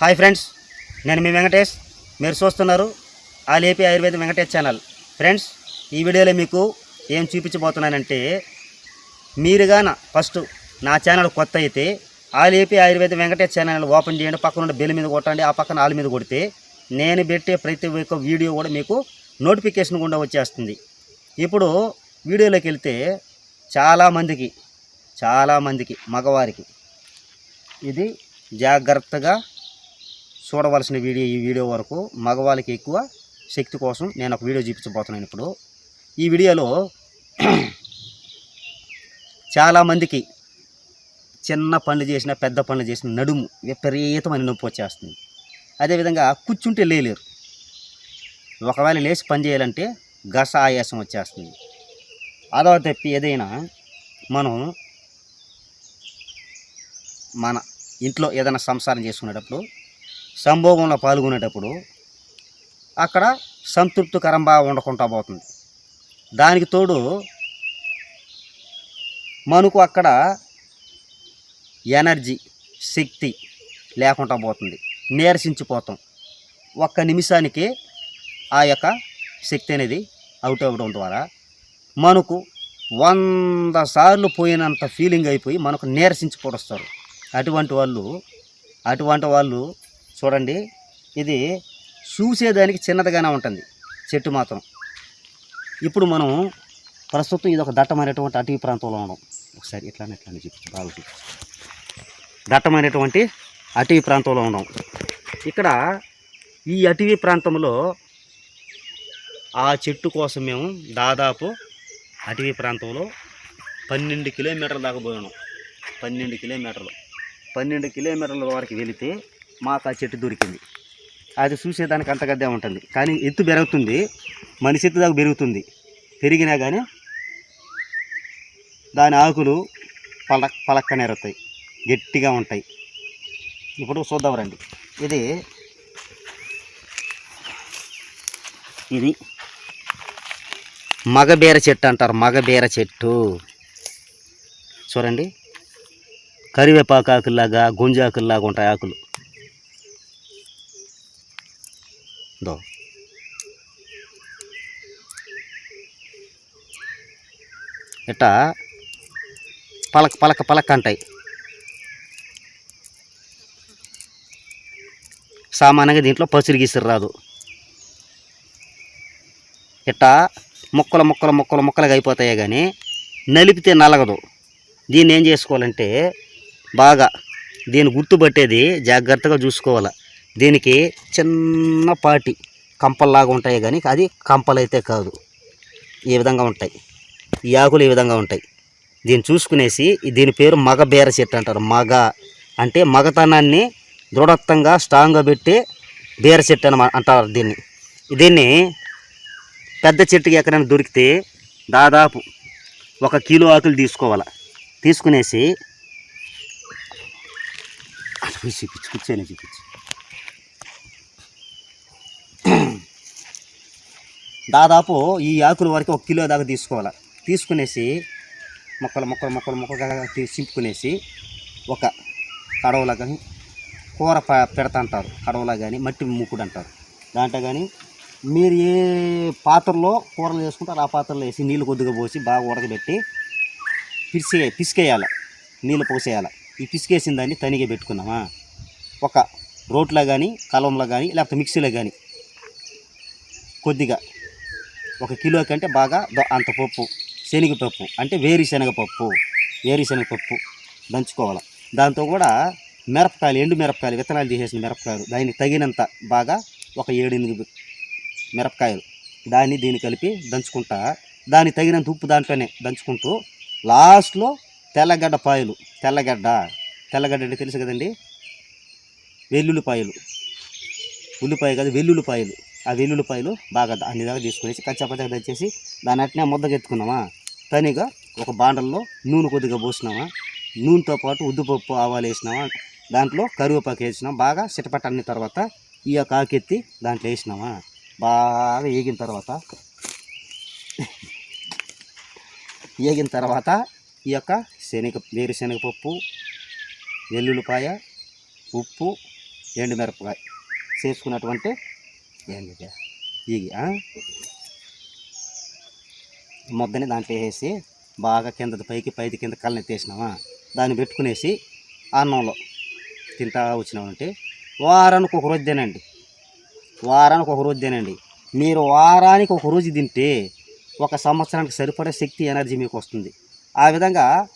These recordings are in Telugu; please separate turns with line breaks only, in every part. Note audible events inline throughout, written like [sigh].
హాయ్ ఫ్రెండ్స్ నేను మీ వెంకటేష్. మీరు చూస్తున్నారు ఆలేపి AP Ayurveda Venkatesh channel. Friends ఈ వీడియోలో మీకు ఏం చూపించబోతున్నానంటే మీరుగాన ఫస్ట్ నా ఛానల్ కొత్త అయితే ఆలేపి ఆయుర్వేదం ఆయుర్వేద వెంకటేష్ ఛానల్ ఓపెన్ చేయండి. పక్కన బెల్ మీద కొట్టండి. ఆ పక్కన ఆల్ మీద కొడితే నేను పెట్టే ప్రతి ఒక్క వీడియో కూడా మీకు నోటిఫికేషన్ గుండా వచ్చేస్తుంది. ఇప్పుడు వీడియోలోకి వెళ్తే చాలామందికి చాలామందికి మగవారికి ఇది జాగ్రత్తగా చూడవలసిన వీడియో ఈ వీడియో వరకు మగవాళ్ళకి ఎక్కువ శక్తి కోసం నేను ఒక వీడియో చూపించబోతున్నాను ఇప్పుడు. ఈ వీడియోలో [clears throat] చాలామందికి చిన్న పనులు చేసిన పెద్ద పనులు చేసిన నడుము విపరీతమైన నొప్పి వచ్చేస్తుంది. అదేవిధంగా కూర్చుంటే లేలేరు. ఒకవేళ లేచి పని చేయాలంటే గస ఆయాసం వచ్చేస్తుంది. అదో తప్పి ఏదైనా మనం మన ఇంట్లో ఏదైనా సంసారం చేసుకునేటప్పుడు సంభోగంలో పాల్గొనేటప్పుడు అక్కడ సంతృప్తికరంగా ఉండకుండా పోతుంది. దానికి తోడు మనకు అక్కడ ఎనర్జీ శక్తి లేకుండా పోతుంది. నీరసించిపోతాం. ఒక్క నిమిషానికి ఆ యొక్క శక్తి అనేది అవుట్ అవ్వడం ద్వారా మనకు వంద సార్లు పోయినంత ఫీలింగ్ అయిపోయి మనకు నీరసించిపోడొస్తారు. అటువంటి వాళ్ళు అటువంటి వాళ్ళు చూడండి. ఇది చూసేదానికి చిన్నదిగానే ఉంటుంది. చెట్టు మాత్రం. ఇప్పుడు మనం ప్రస్తుతం ఇది ఒక దట్టమైనటువంటి అటవీ ప్రాంతంలో ఉన్నాం. ఒకసారి ఇట్లానే ఇట్లానే చెప్పచ్చు బాగా దట్టమైనటువంటి అటవీ ప్రాంతంలో ఉన్నాం. ఇక్కడ ఈ అటవీ ప్రాంతంలో ఆ చెట్టు కోసం మేము దాదాపు అటవీ ప్రాంతంలో పన్నెండు కిలోమీటర్ల దాకా పోయినాం పన్నెండు కిలోమీటర్లు. పన్నెండు కిలోమీటర్ల వరకు వెళితే మాకు ఆ చెట్టు దొరికింది. అది చూసేదానికి అంతగద్దే ఉంటుంది. కానీ ఎత్తు పెరుగుతుంది. మనిషి ఎత్తు దాకా పెరుగుతుంది. పెరిగినా కానీ దాని ఆకులు పలక్ పలక్కనేరుతాయి గట్టిగా ఉంటాయి. ఇప్పుడు చూద్దాం రండి. ఇది ఇది మగబీర చెట్టు అంటారు. మగబీర చెట్టు. చూడండి. కరివేపాకు ఆకుల్లాగా గుంజాకుల్లాగా ఉంటాయి ఆకులు. దో ఇట్టా పలక పలక పలక అంటాయి సామాన్యంగా దీంట్లో పసిరి గీసురు రాదు ఇట్టా ముక్కలు ముక్కలు ముక్కలు ముక్కలుగా అయిపోతాయి కానీ నలిపితే నలగదు దీన్ని ఏం చేసుకోవాలంటే బాగా దీన్ని గుర్తుపట్టేది జాగ్రత్తగా చూసుకోవాలి। దీనికి చిన్నపాటి కంపల్లాగా ఉంటాయి కానీ అది కంపలైతే కాదు. ఈ విధంగా ఉంటాయి. ఈ ఆకులు ఈ విధంగా ఉంటాయి. దీన్ని చూసుకునేసి దీని పేరు మగ బేర చెట్టు అంటారు. మగ అంటే మగతనాన్ని దృఢత్వంగా స్ట్రాంగ్గా పెట్టి బేర చెట్టు అని అంటారు దీన్ని. దీన్ని పెద్ద చెట్టుకి ఎక్కడైనా దొరికితే దాదాపు ఒక కిలో ఆకులు తీసుకోవాలి. తీసుకునేసి చూపించి కూర్చొని చూపించు. దాదాపు ఈ ఆకుల వరకు ఒక కిలో దాకా తీసుకోవాలి. తీసుకునేసి మొక్కలు మొక్కలు మొక్కలు మొక్కగా చింపుకునేసి ఒక కడవలో కానీ కూర పెడతా అంటారు కడవలో కానీ మట్టి ముక్కుడు అంటారు దాంట్లో కానీ మీరు ఏ పాత్రలో కూరలు చేసుకుంటారు ఆ పాత్రలో వేసి నీళ్ళు కొద్దిగా పోసి బాగా ఉడకబెట్టి పిసికే పిసికేయాలి. నీళ్ళు పోసేయాలి. ఈ పిసికేసిన దాన్ని తనిగా పెట్టుకున్నామా ఒక రోట్లో కానీ కలంలో కానీ లేకపోతే మిక్సీలో కానీ కొద్దిగా ఒక కిలో కంటే బాగా అంత పప్పు. శనగపప్పు అంటే వేరుశనగ పప్పు. వేరుశనగ పప్పు. దంచుకోవాలి. దాంతో కూడా మిరపకాయలు ఎండు మిరపకాయలు విత్తనాలు తీసేసిన మిరపకాయలు దానికి తగినంత బాగా ఒక ఏడెనిమిది మిరపకాయలు దాన్ని దీన్ని కలిపి దంచుకుంటా దానికి తగినంత ఉప్పు దాంట్లోనే దంచుకుంటూ లాస్ట్లో తెల్లగడ్డ పాయలు. తెల్లగడ్డ. తెల్లగడ్డ అంటే తెలుసు కదండి? వెల్లుల్లిపాయలు. ఉల్లిపాయ కాదు వెల్లుల్లిపాయలు. ఆ వెల్లుల్లిపాయలు బాగా అన్ని దాకా తీసుకునేసి కచ్చాపచ్చగా తెచ్చేసి దాని అట్నే ముద్దగెత్తుకున్నామా తనిగా ఒక బాండల్లో నూనె కొద్దిగా పోసినామా? నూనెతో పాటు ఉద్దుపప్పు ఆవాలు వేసినామా? దాంట్లో కరివేపాకు వేసినాం. బాగా చిటపట అన్న తర్వాత ఈ యొక్క ఆకెత్తి దాంట్లో వేసినామా? బాగా వేగిన తర్వాత ఏగిన తర్వాత ఈ యొక్క శనగ వేరుశనగపప్పు వెల్లుల్లిపాయ ఉప్పు ఎండుమిరపకాయ. చేసుకున్నటువంటి ఏంది ఇది? ఇగి దాంట్లో వేసి బాగా కింద పైకి పైకి కింద కళ్ళనెత్తేసినామా దాన్ని పెట్టుకునేసి అన్నంలో తింటా వచ్చినామంటే వారానికి ఒక రోజు తినండి. వారానికి ఒక రోజు తినండి. మీరు వారానికి ఒక రోజు తింటే ఒక సంవత్సరానికి సరిపడే శక్తి ఎనర్జీ మీకు వస్తుంది. ఆ విధంగా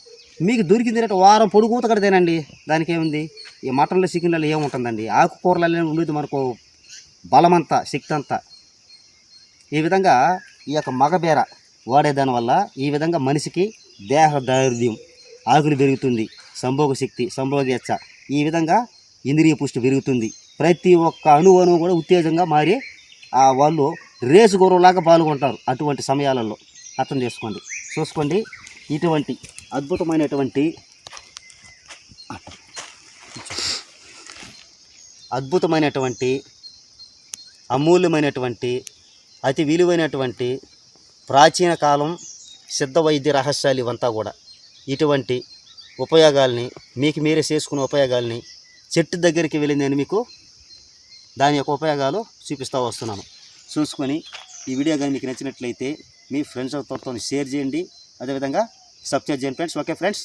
మీకు దొరికింది అంటే వారం పొడుగుత కూడా తినండి. దానికి ఏముంది ఈ మటన్లో చికెన్లలో ఏముంటుందండి? ఆకుకూరలలో ఉండేది మనకు బలమంతా శక్తి అంతా ఈ విధంగా ఈ యొక్క మగబేర వాడేదాని వల్ల ఈ విధంగా మనిషికి దేహ ధైర్యం ఆకులు పెరుగుతుంది సంభోగ శక్తి సంభోగేచ్ఛ ఈ విధంగా ఇంద్రియ పుష్టి పెరుగుతుంది. ప్రతి ఒక్క అణు అణువు కూడా ఉత్తేజంగా మారి ఆ వాళ్ళు రేసు గుర్రంలాగా పాల్గొంటారు అటువంటి సమయాలలో. అర్థం చేసుకోండి. చూసుకోండి. ఇటువంటి అద్భుతమైనటువంటి అద్భుతమైనటువంటి అమూల్యమైనటువంటి అతి విలువైనటువంటి ప్రాచీన కాలం సిద్ధ వైద్య రహస్యాలు ఇవంతా కూడా. ఇటువంటి ఉపయోగాల్ని మీకు మీరే చేసుకునే ఉపయోగాల్ని చెట్టు దగ్గరికి వెళ్ళి నేను మీకు దాని యొక్క ఉపయోగాలు చూపిస్తూ వస్తున్నాను. చూసుకొని ఈ వీడియో కానీ మీకు నచ్చినట్లయితే మీ ఫ్రెండ్స్ తోటి షేర్ చేయండి. అదేవిధంగా సబ్స్క్రైబ్ చేయండి ఫ్రెండ్స్. Okay friends.